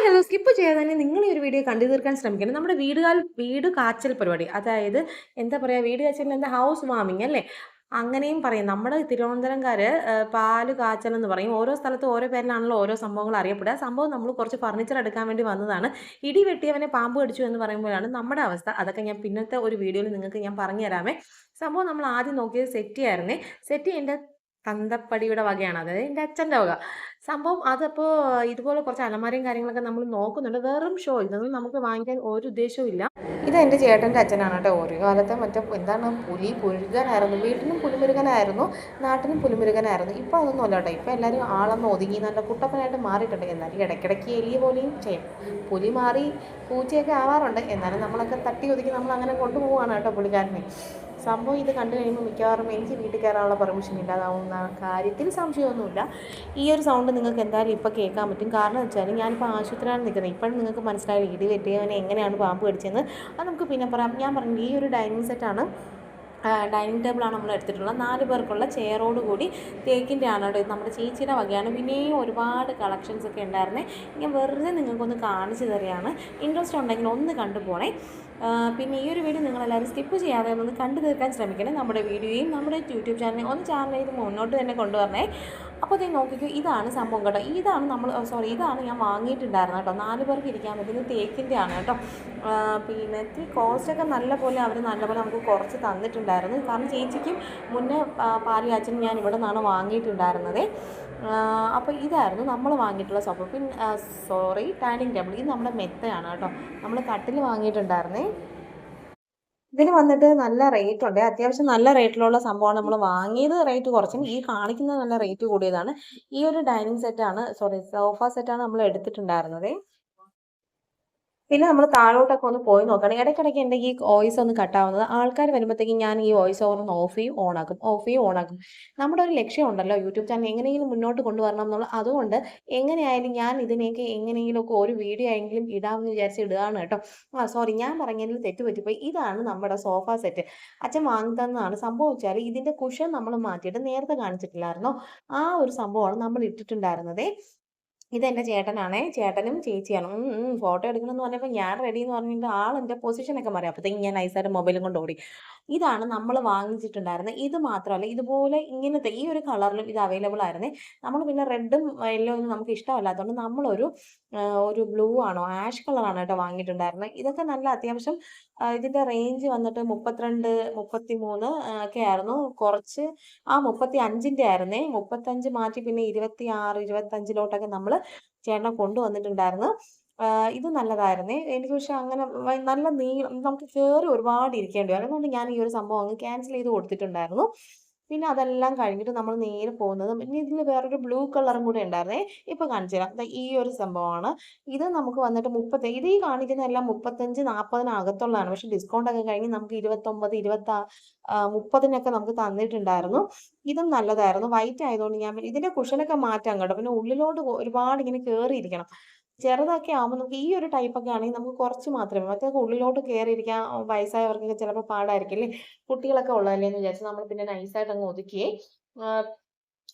Hi hello skip ചെയ്യാതെ തന്നെ നിങ്ങൾ ഈ ഒരു വീഡിയോ കണ്ടു തീർക്കാൻ ശ്രമിക്കണം. നമ്മുടെ വീടുകാൽ വീട് കാച്ചൽ പരിപാടി. അതായത് എന്താ പറയുക വീട് കാച്ചലിന് എന്താ ഹൗസ് വാമിങ് അല്ലേ? അങ്ങനെയും പറയും. നമ്മുടെ തിരുവനന്തപുരംകാർ പാൽ കാച്ചൽ എന്ന് പറയും. ഓരോ സ്ഥലത്തും ഓരോ പേരിലാണല്ലോ ഓരോ സംഭവങ്ങൾ അറിയപ്പെടുക. സംഭവം നമ്മൾ കുറച്ച് ഫർണിച്ചർ എടുക്കാൻ വേണ്ടി വന്നതാണ്. ഇടി വെട്ടിയവനെ പാമ്പ് കടിച്ചു എന്ന് പറയുമ്പോഴാണ് നമ്മുടെ അവസ്ഥ. അതൊക്കെ ഞാൻ പിന്നത്തെ ഒരു വീഡിയോയിൽ നിങ്ങൾക്ക് ഞാൻ പറഞ്ഞു തരാമേ സംഭവം നമ്മൾ ആദ്യം നോക്കിയത് സെറ്റിയായിരുന്നേ സെറ്റി സെറ്റ് എന്റെ തന്തപ്പടിയുടെ വകയാണ്. അതായത് എന്റെ അച്ഛന്റെ വക. സംഭവം അതപ്പോൾ ഇതുപോലെ കുറച്ച് അലമാരയും കാര്യങ്ങളൊക്കെ നമ്മൾ നോക്കുന്നുണ്ട്. വെറും ഷോ ഇതൊന്നും നമുക്ക് വാങ്ങിക്കാൻ ഒരു ഉദ്ദേശവും ഇല്ല. ഇത് എന്റെ ചേട്ടന്റെ അച്ഛനാണ് കേട്ടോ. ഒരു കാലത്തെ മറ്റേ എന്താണ് പുലി പുഴുകനായിരുന്നു. വീട്ടിലും പുലിമുരുകനായിരുന്നു. നാട്ടിലും പുലിമുരുകനായിരുന്നു. ഇപ്പോൾ അതൊന്നും അല്ല കേട്ടോ. ഇപ്പോൾ എല്ലാവരും ആളൊന്ന് ഒതുങ്ങി നല്ല കുട്ടപ്പനായിട്ട് മാറിയിട്ടുണ്ട്. എന്നാലും ഇടയ്ക്കിടയ്ക്ക് എലിയ പോലെയും ചെയ്യും. പുലി മാറി പൂച്ചയൊക്കെ ആവാറുണ്ട്. എന്നാലും നമ്മളൊക്കെ തട്ടി ഒതുക്കി നമ്മൾ അങ്ങനെ കേട്ടോ പുള്ളിക്കാരനെ. സംഭവം ഇത് കണ്ടു കഴിയുമ്പോൾ മിക്കവാറും എനിക്ക് വീട്ടിൽ കയറാനുള്ള പെർമിഷൻ ഇല്ലാതാവുന്ന കാര്യത്തിൽ സംശയമൊന്നുമില്ല. ഈ ഒരു സൗണ്ട് നിങ്ങൾക്ക് എന്തായാലും ഇപ്പോൾ കേൾക്കാൻ പറ്റും. കാരണം വെച്ചാൽ ഞാനിപ്പോൾ ആശുപത്രിയാണ് നിൽക്കുന്നത്. ഇപ്പോഴും നിങ്ങൾക്ക് മനസ്സിലായി ഇടി വെട്ടിയവനെ എങ്ങനെയാണ് പാമ്പ് കടിച്ചതെന്ന്? അത് നമുക്ക് പിന്നെ പറയാം. ഞാൻ പറഞ്ഞു ഈ ഒരു ഡൈനിങ് സെറ്റാണ് ഡൈനിങ് ടേബിളാണ് നമ്മൾ എടുത്തിട്ടുള്ളത്. നാല് പേർക്കുള്ള ചെയറോട് കൂടി തേക്കിന്റെ ആണ് ഇത് നമ്മുടെ ചേച്ചിയുടെ വകയാണ്. പിന്നെയും ഒരുപാട് കളക്ഷൻസ് ഒക്കെ ഉണ്ടായിരുന്നേ. ഞാൻ വെറുതെ നിങ്ങൾക്കൊന്ന് കാണിച്ചു തരികയാണ്. ഇൻട്രസ്റ്റ് ഉണ്ടെങ്കിൽ ഒന്ന് കണ്ടുപോണേ. പിന്നെ ഈ ഒരു വീഡിയോ നിങ്ങളെല്ലാവരും സ്കിപ്പ് ചെയ്യാതെ ഒന്ന് കണ്ടു തീർക്കാൻ ശ്രമിക്കണേ. നമ്മുടെ വീഡിയോയും നമ്മുടെ യൂട്യൂബ് ചാനൽ ഒന്ന് ചാനൽ മുന്നോട്ട് തന്നെ കൊണ്ടുവരണേ. അപ്പോൾ ഇത് നോക്കിക്കോ ഇതാണ് സംഭവം കേട്ടോ. ഇതാണ് നമ്മൾ സോറി ഇതാണ് ഞാൻ വാങ്ങിയിട്ടുണ്ടായിരുന്നത് കേട്ടോ. നാല് പേർക്ക് ഇരിക്കാൻ പറ്റുന്ന തേക്കിന്റെ ആണ് കേട്ടോ. പിന്നെ ഇത്തിരി കോസ്റ്റൊക്കെ നല്ല പോലെ അവർ നല്ലപോലെ നമുക്ക് കുറച്ച് തന്നിട്ടുണ്ടായിരുന്നു. കാരണം ചേച്ചിക്കും മുന്നേ പാലി അച്ഛനും ഞാൻ ഇവിടെ നിന്നാണ് വാങ്ങിയിട്ടുണ്ടായിരുന്നത്. അപ്പോൾ ഇതായിരുന്നു നമ്മൾ വാങ്ങിയിട്ടുള്ള സോഫ പിന്നെ സോറി ഡൈനിങ് ടേബിൾ ഇത് നമ്മുടെ മെത്തയാണ് കേട്ടോ. നമ്മൾ കട്ടിൽ വാങ്ങിയിട്ടുണ്ടായിരുന്നേ. ഇതിന് വന്നിട്ട് നല്ല റേറ്റ് ഉണ്ട്. അത്യാവശ്യം നല്ല റേറ്റിലുള്ള സംഭവമാണ് നമ്മൾ വാങ്ങിയത് റേറ്റ് കുറച്ചും ഈ കാണിക്കുന്നത് നല്ല റേറ്റ് കൂടിയതാണ്. ഈ ഒരു ഡൈനിങ് സെറ്റാണ് സോറി സോഫ സെറ്റാണ് നമ്മൾ എടുത്തിട്ടുണ്ടായിരുന്നത്. പിന്നെ നമ്മൾ താഴോട്ടൊക്കെ ഒന്ന് പോയി നോക്കണം. ഇടയ്ക്കിടയ്ക്ക് എന്റെ ഈ വോയിസ് ഒന്ന് കട്ടാവുന്നത് ആൾക്കാർ വരുമ്പോഴത്തേക്കും ഞാൻ ഈ വോയിസ് ഓവർ ഒന്ന് ഓഫ് ചെയ്യും ഓൺ ആക്കും ഓഫ് ചെയ്യും ഓൺ ആക്കും. നമ്മുടെ ഒരു ലക്ഷ്യം ഉണ്ടല്ലോ യൂട്യൂബ് ചാനൽ എങ്ങനെയെങ്കിലും മുന്നോട്ട് കൊണ്ടുവരണം എന്നുള്ള. അതുകൊണ്ട് എങ്ങനെയായാലും ഞാൻ ഇതിനെയൊക്കെ എങ്ങനെയെങ്കിലുമൊക്കെ ഒരു വീഡിയോ ആയെങ്കിലും ഇടാമെന്ന് വിചാരിച്ച് ഇടുകയാണ് കേട്ടോ. ആ സോറി ഞാൻ പറഞ്ഞതിൽ തെറ്റ് പറ്റിപ്പോയി ഇതാണ് നമ്മുടെ സോഫ സെറ്റ് അച്ഛൻ വാങ്ങി തന്നതാണ് സംഭവം വെച്ചാൽ ഇതിന്റെ കുഷൻ നമ്മൾ മാറ്റിയിട്ട് നേരത്തെ കാണിച്ചിട്ടില്ലായിരുന്നോ? ആ ഒരു സംഭവമാണ് നമ്മൾ ഇട്ടിട്ടുണ്ടായിരുന്നത്. ഇതെന്റെ ചേട്ടനാണേ. ചേട്ടനും ചേച്ചിയാണ്. ഫോട്ടോ എടുക്കണമെന്ന് പറഞ്ഞപ്പോൾ ഞാൻ റെഡി എന്ന് പറഞ്ഞിട്ട് ആൾ എന്റെ പൊസിഷനൊക്കെ മാറി. അപ്പോഴത്തേക്കും ഞാൻ നൈസായിട്ട് മൊബൈലും കൊണ്ട് ഓടി. ഇതാണ് നമ്മൾ വാങ്ങിച്ചിട്ടുണ്ടായിരുന്നത് ഇത് മാത്രമല്ല ഇതുപോലെ ഇങ്ങനത്തെ ഈ ഒരു കളറിലും ഇത് അവൈലബിൾ ആയിരുന്നേ. നമ്മൾ പിന്നെ റെഡും യെല്ലോ ഒന്നും നമുക്ക് ഇഷ്ടമല്ലാത്തതുകൊണ്ട് നമ്മളൊരു ഒരു ബ്ലൂ ആണോ ആഷ് കളറാണ് കേട്ടോ വാങ്ങിയിട്ടുണ്ടായിരുന്നത് ഇതൊക്കെ നല്ല അത്യാവശ്യം ഇതിന്റെ റേഞ്ച് വന്നിട്ട് മുപ്പത്തിരണ്ട് മുപ്പത്തി മൂന്ന് ഒക്കെ ആയിരുന്നു. കുറച്ച് ആ മുപ്പത്തി അഞ്ചിന്റെ ആയിരുന്നേ. മുപ്പത്തഞ്ച് മാറ്റി പിന്നെ ഇരുപത്തി ആറ് ഇരുപത്തഞ്ചിലോട്ടൊക്കെ നമ്മൾ ചേട്ടനെ കൊണ്ടുവന്നിട്ടുണ്ടായിരുന്നു. ഇത് നല്ലതായിരുന്നേ. എനിക്ക് പക്ഷെ അങ്ങനെ നല്ല നീളം നമുക്ക് കയറി ഒരുപാട് ഇരിക്കേണ്ടി വരും. അതുകൊണ്ട് ഞാൻ ഈ ഒരു സംഭവം അങ്ങ് ക്യാൻസൽ ചെയ്ത് കൊടുത്തിട്ടുണ്ടായിരുന്നു. പിന്നെ അതെല്ലാം കഴിഞ്ഞിട്ട് നമ്മൾ നേരെ പോകുന്നത് പിന്നെ ഇതിൽ വേറൊരു ബ്ലൂ കളറും കൂടെ ഉണ്ടായിരുന്നേ. ഇപ്പൊ കാണിച്ചു തരാം. ഈ ഒരു സംഭവമാണ്. ഇത് നമുക്ക് വന്നിട്ട് മുപ്പത്തി ഇത് ഈ കാണിക്കുന്ന എല്ലാം മുപ്പത്തഞ്ച് നാൽപ്പതിനകത്തുള്ളതാണ് പക്ഷെ ഡിസ്കൗണ്ട് ഒക്കെ കഴിഞ്ഞ് നമുക്ക് ഇരുപത്തൊമ്പത് ഇരുപത്തി മുപ്പതിനൊക്കെ നമുക്ക് തന്നിട്ടുണ്ടായിരുന്നു. ഇതും നല്ലതായിരുന്നു. വൈറ്റ് ആയതുകൊണ്ട് ഞാൻ ഇതിന്റെ കുഷനൊക്കെ മാറ്റാം കേട്ടോ. പിന്നെ ഉള്ളിലോട്ട് ഒരുപാട് ഇങ്ങനെ കയറിയിരിക്കണം ചെറുതൊക്കെ ആകുമ്പോൾ നമുക്ക് ഈ ഒരു ടൈപ്പൊക്കെ ആണെങ്കിൽ നമുക്ക് കുറച്ച് മാത്രമേ മറ്റേ ഉള്ളിലോട്ട് കയറിയിരിക്കാൻ വയസ്സായവർക്കൊക്കെ ചിലപ്പോൾ പാടായിരിക്കും അല്ലേ? കുട്ടികളൊക്കെ ഉള്ളതല്ലേ എന്ന് വിചാരിച്ച് നമ്മൾ പിന്നെ നൈസായിട്ട് അങ്ങ് ഒതുക്കിയേ.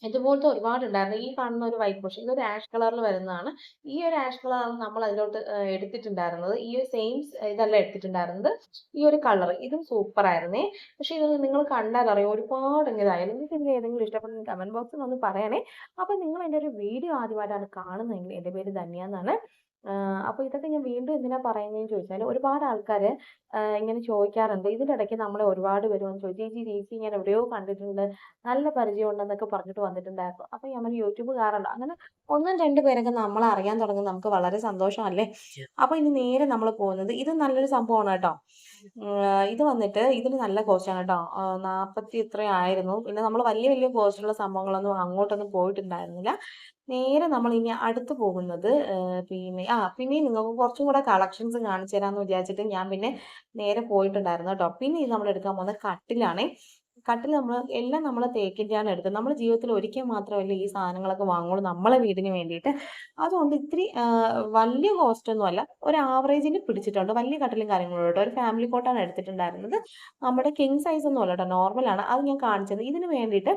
ഇതുപോലത്തെ ഒരുപാടുണ്ടായിരുന്നു. ഈ കാണുന്ന ഒരു വൈറ്റ് പോഷൻ ഇതൊരു ആഷ് കളറിൽ വരുന്നതാണ്. ഈ ഒരു ആഷ് കളറാണ് നമ്മൾ അതിലോട്ട് എടുത്തിട്ടുണ്ടായിരുന്നത്. ഈ ഒരു സെയിം ഇതല്ല എടുത്തിട്ടുണ്ടായിരുന്നത്. ഈ ഒരു കളർ ഇതും സൂപ്പർ ആയിരുന്നേ. പക്ഷെ ഇത് നിങ്ങൾ കണ്ടാൽ അറിയാം ഒരുപാട് ഇതായാലും നിങ്ങൾക്ക് ഏതെങ്കിലും ഇഷ്ടപ്പെടുന്ന കമന്റ് ബോക്സിൽ ഒന്ന് പറയണേ. അപ്പൊ നിങ്ങൾ എന്റെ ഒരു വീഡിയോ ആദ്യമായിട്ടാണ് കാണുന്നതെങ്കിൽ എന്റെ പേര് ധന്യ എന്നാണ്. അപ്പോൾ ഇതൊക്കെ ഞാൻ വീണ്ടും എന്തിനാ പറയുന്നതെന്ന് ചോദിച്ചാൽ ഒരുപാട് ആൾക്കാർ ഇങ്ങനെ ചോദിക്കാറുണ്ട്. ഇതിന്റെ ഇടയ്ക്ക് നമ്മളെ ഒരുപാട് പേര് വന്ന് ചോദിച്ചു ചേച്ചി ചേച്ചി ഞാൻ എവിടെയോ കണ്ടിട്ടുണ്ട്. നല്ല പരിചയം ഉണ്ടെന്നൊക്കെ പറഞ്ഞിട്ട് വന്നിട്ടുണ്ടായിരുന്നു. അപ്പോൾ ഞാൻ യൂട്യൂബ് കാറുണ്ട് അങ്ങനെ ഒന്നും രണ്ട് പേരൊക്കെ നമ്മളെ അറിയാൻ തുടങ്ങുന്നത് നമുക്ക് വളരെ സന്തോഷമല്ലേ? അപ്പോൾ ഇനി നേരെ നമ്മൾ പോകുന്നത് ഇത് നല്ലൊരു സംഭവമാണ് കേട്ടോ. ഇത് വന്നിട്ട് ഇതിന് നല്ല കോസ്റ്റാണ് കേട്ടോ നാൽപ്പത്തി ഇത്രയായിരുന്നു പിന്നെ നമ്മൾ വലിയ വലിയ കോസ്റ്റുള്ള സംഭവങ്ങളൊന്നും അങ്ങോട്ടൊന്നും പോയിട്ടുണ്ടായിരുന്നില്ല. നേരെ നമ്മൾ ഇനി അടുത്ത് പോകുന്നത് പിന്നെ ആ പിന്നെ നിങ്ങൾക്ക് കുറച്ചും കൂടെ കളക്ഷൻസ് കാണിച്ചു തരാമെന്ന് വിചാരിച്ചിട്ട് ഞാൻ പിന്നെ നേരെ പോയിട്ടുണ്ടായിരുന്നു കേട്ടോ പിന്നെ ഇത് നമ്മൾ എടുക്കാൻ പോകുന്നത് കട്ടിലാണേ. കട്ടിൽ നമ്മൾ എല്ലാം നമ്മൾ തേക്കിന്റെയാണ് എടുത്തത് നമ്മൾ ജീവിതത്തിൽ ഒരിക്കൽ മാത്രമല്ല ഈ സാധനങ്ങളൊക്കെ വാങ്ങുള്ളൂ നമ്മളെ വീടിന് വേണ്ടിയിട്ട്. അതുകൊണ്ട് ഇത്തിരി വലിയ കോസ്റ്റ് ഒന്നും അല്ല. ഒരു ആവറേജിന് പിടിച്ചിട്ടുണ്ട്. വലിയ കട്ടിലും കാര്യങ്ങളും ഒരു ഫാമിലി കോട്ടാണ് എടുത്തിട്ടുണ്ടായിരുന്നത്. നമ്മുടെ കിങ് സൈസ് ഒന്നും അല്ല കേട്ടോ. നോർമലാണ് അത് ഞാൻ കാണിച്ചത്. ഇതിന് വേണ്ടിയിട്ട്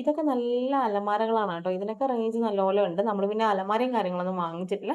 ഇതൊക്കെ നല്ല അലമാരകളാണ് കേട്ടോ. ഇതിനൊക്കെ റേഞ്ച് നല്ലപോലെ ഉണ്ട്. നമ്മൾ പിന്നെ അലമാരയും കാര്യങ്ങളൊന്നും വാങ്ങിച്ചിട്ടില്ല.